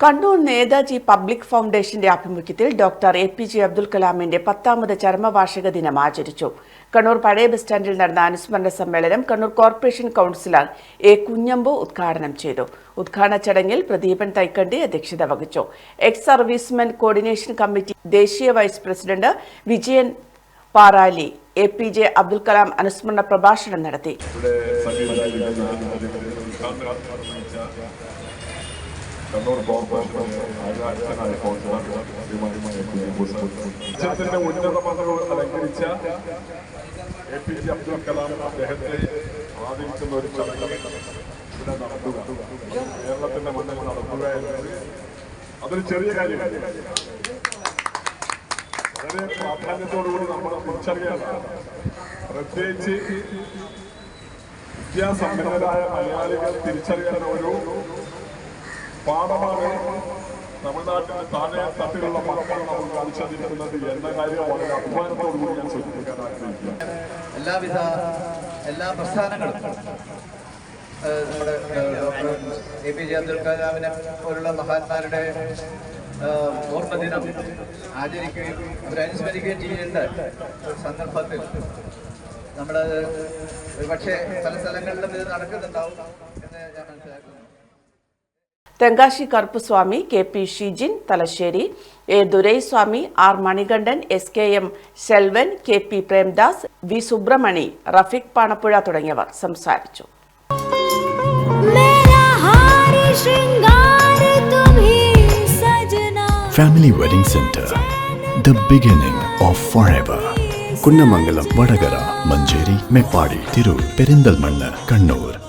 Kannur Netaji public ഫൗണ്ടേഷന്റെ ആഭിമുഖ്യത്തിൽ doctor A P J Abdul കലാമിന്റെ പത്താമത് ചരമവാർഷിക ദിനം ആചരിച്ചു. കണ്ണൂർ പഴയ ബസ് സ്റ്റാൻഡിൽ നടന്ന അനുസ്മരണ സമ്മേളനം Kannur corporation councillor A Kunhambu ഉദ്ഘാടനം ചെയ്തു. ഉദ്ഘാടന ചടങ്ങിൽ പ്രദീപൻ തൈക്കണ്ടി അധ്യക്ഷത വഹിച്ചു. എക്സ് സർവീസ്മെൻ കോർഡിനേഷൻ കമ്മിറ്റി ദേശീയ vice president Vijayan Parali A P J Abdul Kalam അനുസ്മരണ പ്രഭാഷണം നടത്തി ഇവിടെ സജീവരായിരിക്കുന്ന ഉദ്ഘാടനം നിർവഹിച്ച കണ്ണൂർ ഉന്നത പദവി അലങ്കരിച്ച A P J Abdul Kalam അദ്ദേഹത്തെ ആദരിക്കുന്ന ഒരു ചടങ്ങ് ഇവിടെ നടത്തുക കേരളത്തിന്റെ മണ്ണിൽ നടത്തുക എന്നത് അതൊരു ചെറിയ കാര്യമല്ല വളരെ പ്രാധാന്യത്തോടുകൂടി നമ്മൾ തിരിച്ചറിയാണ് പ്രത്യേകിച്ച് വിദ്യാസമ്പന്നരായ മലയാളികൾ തിരിച്ചറിയാൻ ഒരു പാഠമാണ്. തമിഴ്നാട്ടിൽ താഴെ തട്ടിലുള്ള മക്കൾ നമ്മൾ കാണിച്ചതിരിക്കുന്നത് എന്ന കാര്യം വളരെ അഭിമാനത്തോടുകൂടി ഞാൻ സൂചിപ്പിക്കാൻ ആഗ്രഹിക്കുക എല്ലാവിധ എല്ലാ പ്രസ്ഥാനങ്ങളും നമ്മുടെ doctor A P J Abdul കലാമിനെ പോലുള്ള മഹാത്മാരുടെ ഓർമ്മദിനം ആചരിക്കുകയും അവരനുസ്മരിക്കുകയും ചെയ്യുന്ന സന്ദർഭത്തിൽ നമ്മൾ ഒരുപക്ഷെ പല സ്ഥലങ്ങളിലും ഇത് നടക്കുന്നുണ്ടാവും. Tenkasi Karuppuswamy K P Shijin Thalassery. A. Duraiswamy R. Manikandan S. K. M. Selvan K. P. Premdas V. Subramani Rafeeq Panappuzha തുടങ്ങിയവർ സംസാരിച്ചു. Family wedding centre the beginning of forever ever Kunnamangalam Vadakara Manjeri Meppadi Tirur Perinthalmanna Kannur.